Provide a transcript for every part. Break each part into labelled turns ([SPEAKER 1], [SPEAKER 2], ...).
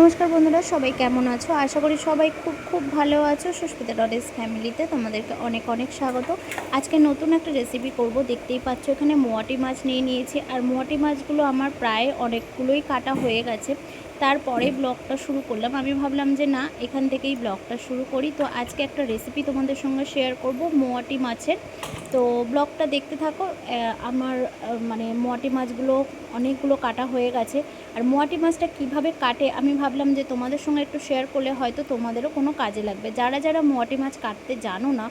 [SPEAKER 1] নমস্কার বন্ধুরা, সবাই কেমন আছো? আশা করি সবাই খুব খুব ভালো আছো। সুস্মিতা ডটেস ফ্যামিলিতে তোমাদেরকে অনেক অনেক স্বাগত। আজকে নতুন একটা রেসিপি করব, দেখতেই পাচ্ছ এখানে মোয়াটি মাছ নিয়ে নিয়েছি। আর মোয়াটি মাছগুলো আমার প্রায় অনেকগুলোই কাটা হয়ে গেছে। তারপরে ব্লগটা শুরু করলাম। আমি ভাবলাম যে না, এখান থেকেই ব্লগটা শুরু করি। তো আজকে একটা রেসিপি তোমাদের সঙ্গে শেয়ার করব, মোয়াটি মাছের। তো ব্লগটা দেখতে থাকো আমার মানে মোয়াটি মাছগুলো অনেকগুলো কাটা হয়ে গেছে। আর মোয়াটি মাছটা কীভাবে কাটে, আমি ভাবলাম যে তোমাদের সঙ্গে একটু শেয়ার করলে হয়তো তোমাদেরও কোনো কাজে লাগবে। যারা যারা মোয়াটি মাছ কাটতে জানো না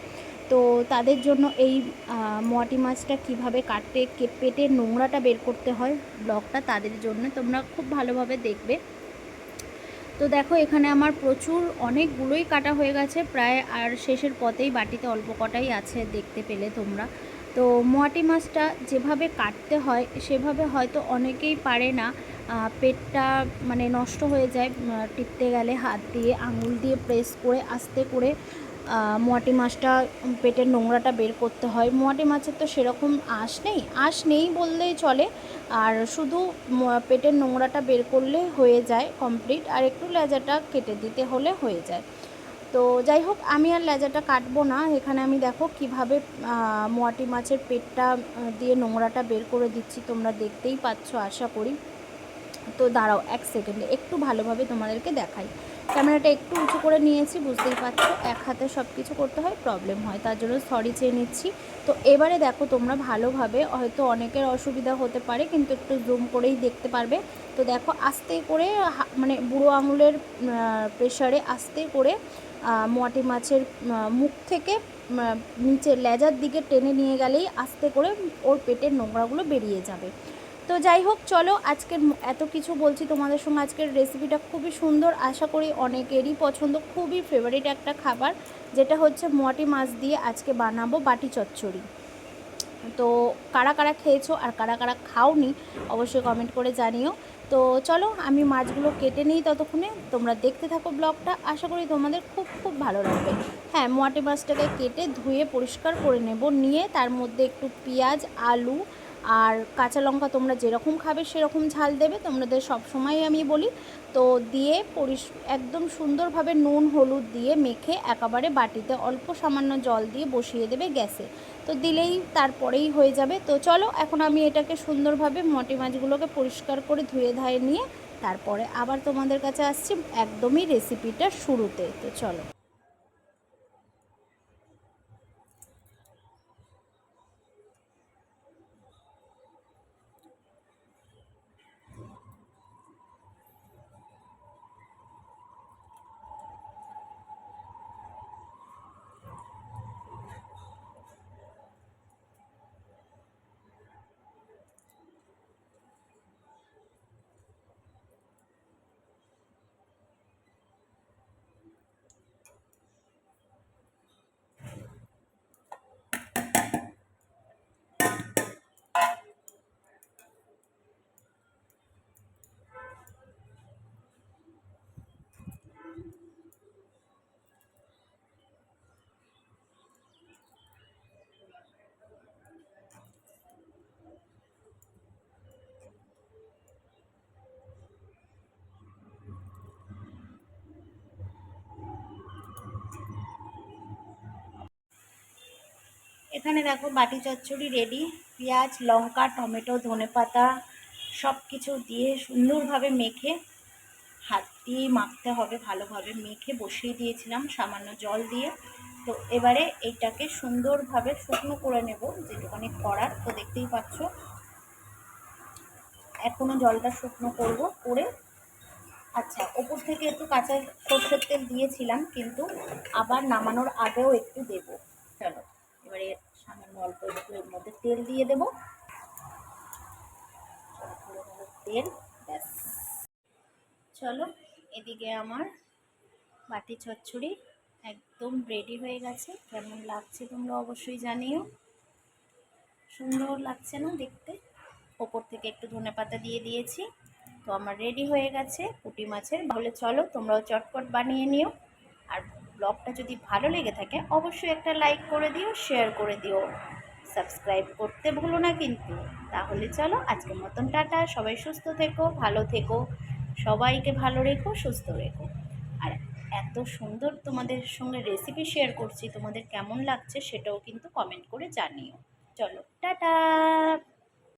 [SPEAKER 1] তো তাদের জন্য এই মোয়াটি মাছটা কীভাবে কাটতে পেটের নোংরাটা বের করতে হয়, ব্লগটা তাদের জন্য তোমরা খুব ভালোভাবে দেখবে। তো দেখো এখানে আমার প্রচুর অনেকগুলোই কাটা হয়ে গেছে প্রায়, আর শেষের পথেই বাটিতে অল্প কটাই আছে দেখতে পেলে তোমরা। তো মোয়াটি মাছটা যেভাবে কাটতে হয়, সেভাবে হয়তো অনেকেই পারে না পেটটা মানে নষ্ট হয়ে যায়, টিপতে গেলে হাত দিয়ে, আঙুল দিয়ে প্রেস করে, আস্তে করে মোয়াটি মাছটা পেটের নোংরাটা বের করতে হয়। মোয়াটি মাছের তো সেরকম আঁশ নেই। আঁশ নেই বললেই চলে। আর শুধু পেটের নোংরাটা বের করলে হয়ে যায় কমপ্লিট আর একটু লেজাটা কেটে দিতে হলে হয়ে যায়। তো যাই হোক, আমি আর লেজাটা কাটবো না। এখানে আমি দেখো কীভাবে মোয়াটি মাছের পেটটা দিয়ে নোংরাটা বের করে দিচ্ছি। তোমরা দেখতেই পাচ্ছ, আশা করি। তো দাঁড়াও এক সেকেন্ডে একটু ভালোভাবে তোমাদেরকে দেখাই। ক্যামেরাটা একটু উঁচু করে নিয়েছি, বুঝতেই পারছ। এক হাতে সব কিছু করতে হয় প্রবলেম হয়। তার জন্য সরি চেয়ে নিচ্ছি। তো এবারে দেখো, তোমরা ভালোভাবে হয়তো অনেকের অসুবিধা হতে পারে, কিন্তু একটু জুম করেই দেখতে পারবে। তো দেখো, আস্তে করে মানে বুড়ো আঙুলের প্রেশারে আস্তে করে মোয়াটি মাছের মুখ থেকে নিচে লেজার দিকে টেনে নিয়ে গেলেই আস্তে করে ওর পেটের নোংরাগুলো বেরিয়ে যাবে। তো যাই হোক, চলো আজকের এত কিছু বলছি তোমাদের সঙ্গে। আজকের রেসিপিটা খুবই সুন্দর। আশা করি অনেকেরই পছন্দ। খুবই ফেভারিট একটা খাবার, যেটা হচ্ছে মোয়াটি মাছ দিয়ে আজকে বানাবো বাটি চচ্চড়ি। তো কারা কারা খেয়েছো আর কারা কারা খাওনি, অবশ্যই কমেন্ট করে জানিও। তো চলো, আমি মাছগুলো কেটে নিই ততক্ষণে। তোমরা দেখতে থাকো ব্লগটা। আশা করি তোমাদের খুব খুব ভালো লাগবে। হ্যাঁ মোয়াটি মাছটাকে কেটে ধুয়ে পরিষ্কার করে নেব। নিয়ে তার মধ্যে একটু পেঁয়াজ, আলু আর কাঁচা লঙ্কা তোমরা যেরকম খাবে সেরকম ঝাল দেবে, তোমাদের সবসময় আমি বলি। তো দিয়ে পরিষ একদম সুন্দরভাবে নুন, হলুদ দিয়ে মেখে একেবারে বাটিতে অল্প সামান্য জল দিয়ে বসিয়ে দেবে গ্যাসে। তো দিলেই তারপরেই হয়ে যাবে। তো চলো এখন আমি এটাকে সুন্দরভাবে মটি মাছগুলোকে পরিষ্কার করে ধুয়ে ধায়ে নিয়ে তারপরে আবার তোমাদের কাছে আসছি একদমই রেসিপিটা শুরুতে। তো চলো। এখানে দেখো বাটি চচ্চড়ি রেডি পেঁয়াজ, লঙ্কা, টমেটো, ধনেপাতা সব কিছু দিয়ে সুন্দরভাবে মেখে হাত দিয়ে মাখতে হবে ভালোভাবে। মেখে বসিয়ে দিয়েছিলাম সামান্য জল দিয়ে। তো এবারে এইটাকে সুন্দরভাবে শুকনো করে নেব যেটুখানি করার। তো দেখতেই পাচ্ছ এখনও জলটা শুকনো করব, করে আচ্ছা ওপর থেকে একটু কাঁচা সর্ষের তেল দিয়েছিলাম, কিন্তু আবার নামানোর আগেও একটু দেব। চলো। অল্প একটু এর মধ্যে তেল দিয়ে দেব। তেল, ব্যাস। চলো, এদিকে আমার বাটি চচ্চড়ি একদম রেডি হয়ে গেছে। কেমন লাগছে তোমরা অবশ্যই জানিও। সুন্দর লাগছে না দেখতে? ওপর থেকে একটু ধনেপাতা দিয়ে দিয়েছি। তো আমার রেডি হয়ে গেছে পুঁটি মাছের। তাহলে চলো, তোমরাও চটপট বানিয়ে নিও। আর ব্লগটা যদি ভালো লেগে থাকে, অবশ্যই একটা লাইক করে দিও, শেয়ার করে দিও। সাবস্ক্রাইব করতে ভুলো না কিন্তু। তাহলে চলো, আজকের মতন টাটা। সবাই সুস্থ থেকো, ভালো থেকো। সবাইকে ভালো রেখো, সুস্থ রেখো। আর এত সুন্দর তোমাদের সঙ্গে রেসিপি শেয়ার করছি, তোমাদের কেমন লাগছে সেটাও কিন্তু কমেন্ট করে জানিও। চলো, টাটা!